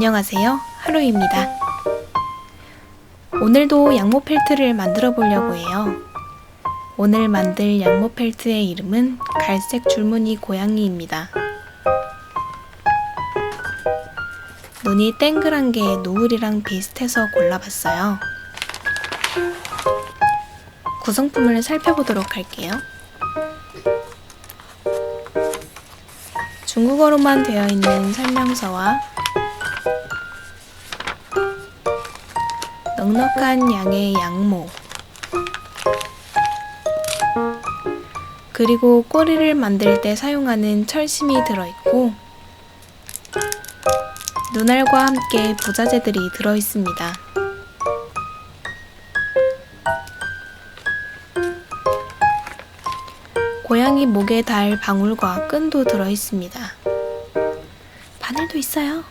안녕하세요. 하루입니다. 오늘도 양모 펠트를 만들어 보려고 해요. 오늘 만들 양모 펠트의 이름은 갈색 줄무늬 고양이입니다. 눈이 땡글한 게 노을이랑 비슷해서 골라봤어요. 구성품을 살펴보도록 할게요. 중국어로만 되어 있는 설명서와 넉넉한 양의 양모 그리고 꼬리를 만들 때 사용하는 철심이 들어있고 눈알과 함께 부자재들이 들어있습니다. 고양이 목에 달 방울과 끈도 들어있습니다. 바늘도 있어요.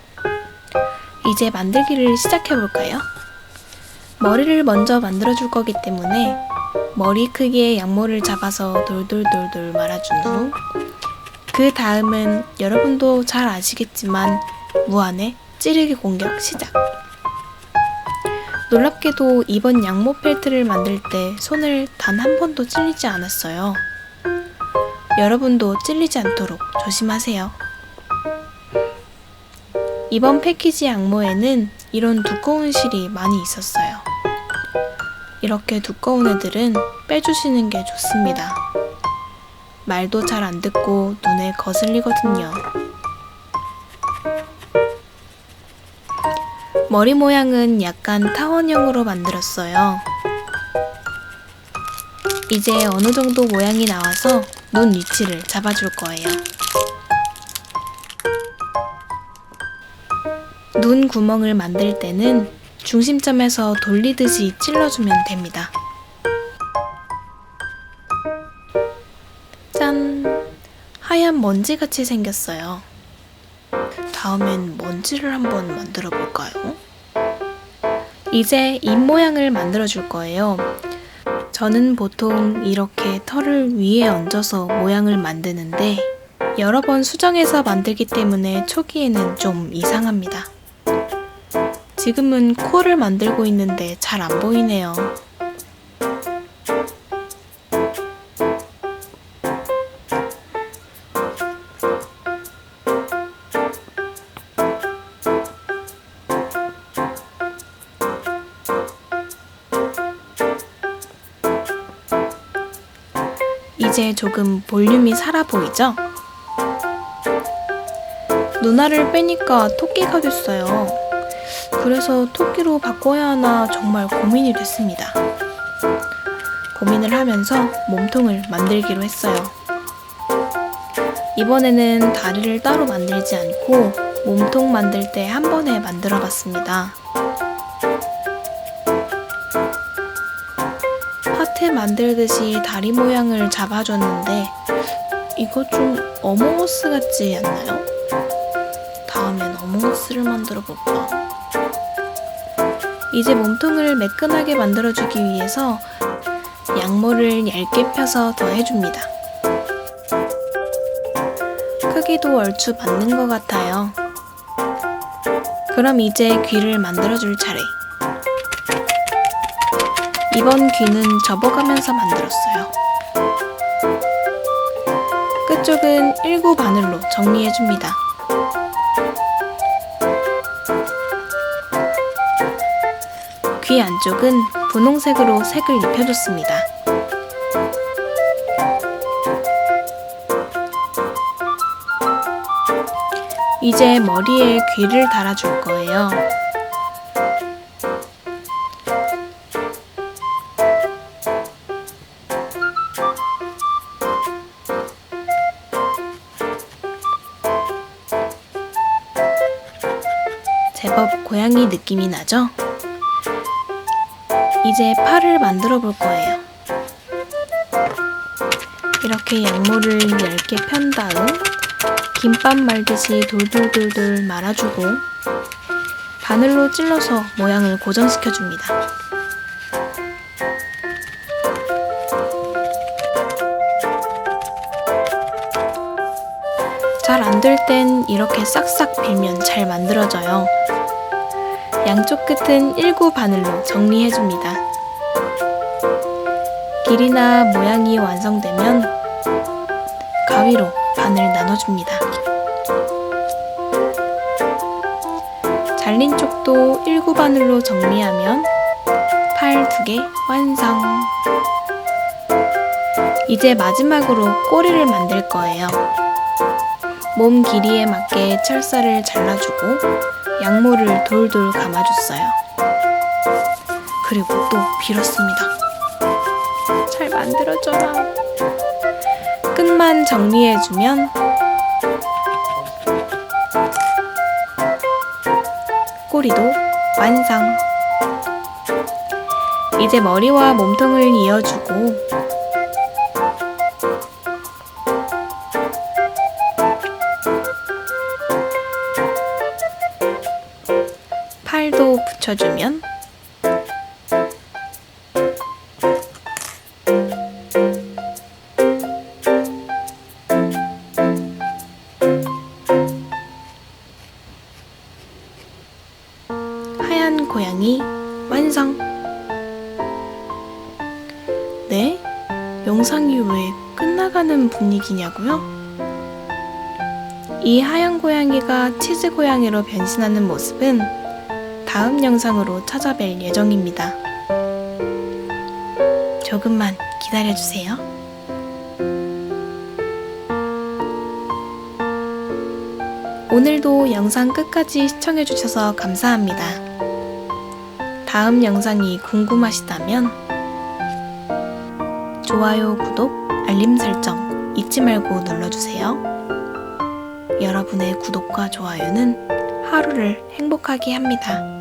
이제 만들기를 시작해볼까요? 머리를 먼저 만들어 줄 거기 때문에 머리 크기의 양모를 잡아서 돌돌돌돌 말아준 후 그 다음은 여러분도 잘 아시겠지만 무한의 찌르기 공격 시작. 놀랍게도 이번 양모 펠트를 만들 때 손을 단 한 번도 찔리지 않았어요. 여러분도 찔리지 않도록 조심하세요. 이번 패키지 양모에는 이런 두꺼운 실이 많이 있었어요. 이렇게 두꺼운 애들은 빼주시는 게 좋습니다. 말도 잘 안 듣고 눈에 거슬리거든요. 머리 모양은 약간 타원형으로 만들었어요. 이제 어느 정도 모양이 나와서 눈 위치를 잡아줄 거예요. 눈 구멍을 만들 때는 중심점에서 돌리듯이 찔러주면 됩니다. 짠! 하얀 먼지같이 생겼어요. 다음엔 먼지를 한번 만들어 볼까요? 이제 입 모양을 만들어 줄 거예요. 저는 보통 이렇게 털을 위에 얹어서 모양을 만드는데 여러 번 수정해서 만들기 때문에 초기에는 좀 이상합니다. 지금은 코를 만들고 있는데 잘 안 보이네요. 이제 조금 볼륨이 살아 보이죠? 눈알을 빼니까 토끼가 됐어요. 그래서 토끼로 바꿔야 하나 정말 고민이 됐습니다. 고민을 하면서 몸통을 만들기로 했어요. 이번에는 다리를 따로 만들지 않고 몸통 만들 때 한 번에 만들어 봤습니다. 하트 만들듯이 다리 모양을 잡아줬는데 이거 좀 어몽어스 같지 않나요? 다음엔 어몽어스를 만들어 볼까? 이제 몸통을 매끈하게 만들어주기 위해서 양모를 얇게 펴서 더해줍니다. 크기도 얼추 맞는 것 같아요. 그럼 이제 귀를 만들어줄 차례. 이번 귀는 접어가면서 만들었어요. 끝쪽은 일구 바늘로 정리해줍니다. 귀 안쪽은 분홍색으로 색을 입혀줬습니다. 이제 머리에 귀를 달아줄 거예요. 제법 고양이 느낌이 나죠? 이제 팔을 만들어 볼 거예요. 이렇게 양모를 얇게 편 다음 김밥 말듯이 돌돌돌돌 말아주고 바늘로 찔러서 모양을 고정시켜 줍니다. 잘 안 될 땐 이렇게 싹싹 빌면 잘 만들어져요. 양쪽 끝은 일구 바늘로 정리해줍니다. 길이나 모양이 완성되면 가위로 바늘 나눠줍니다. 잘린 쪽도 일구 바늘로 정리하면 팔두개 완성. 이제 마지막으로 꼬리를 만들 거예요. 몸 길이에 맞게 철사를 잘라주고 양모를 돌돌 감아줬어요. 그리고 또 빌었습니다. 잘 만들어줘라. 끝만 정리해주면 꼬리도 완성. 이제 머리와 몸통을 이어주고 팔도 붙여주면 하얀 고양이 완성. 네? 영상이 왜 끝나가는 분위기냐고요? 이 하얀 고양이가 치즈 고양이로 변신하는 모습은 다음 영상으로 찾아뵐 예정입니다. 조금만 기다려주세요. 오늘도 영상 끝까지 시청해주셔서 감사합니다. 다음 영상이 궁금하시다면 좋아요, 구독, 알림 설정 잊지 말고 눌러주세요. 여러분의 구독과 좋아요는 하루를 행복하게 합니다.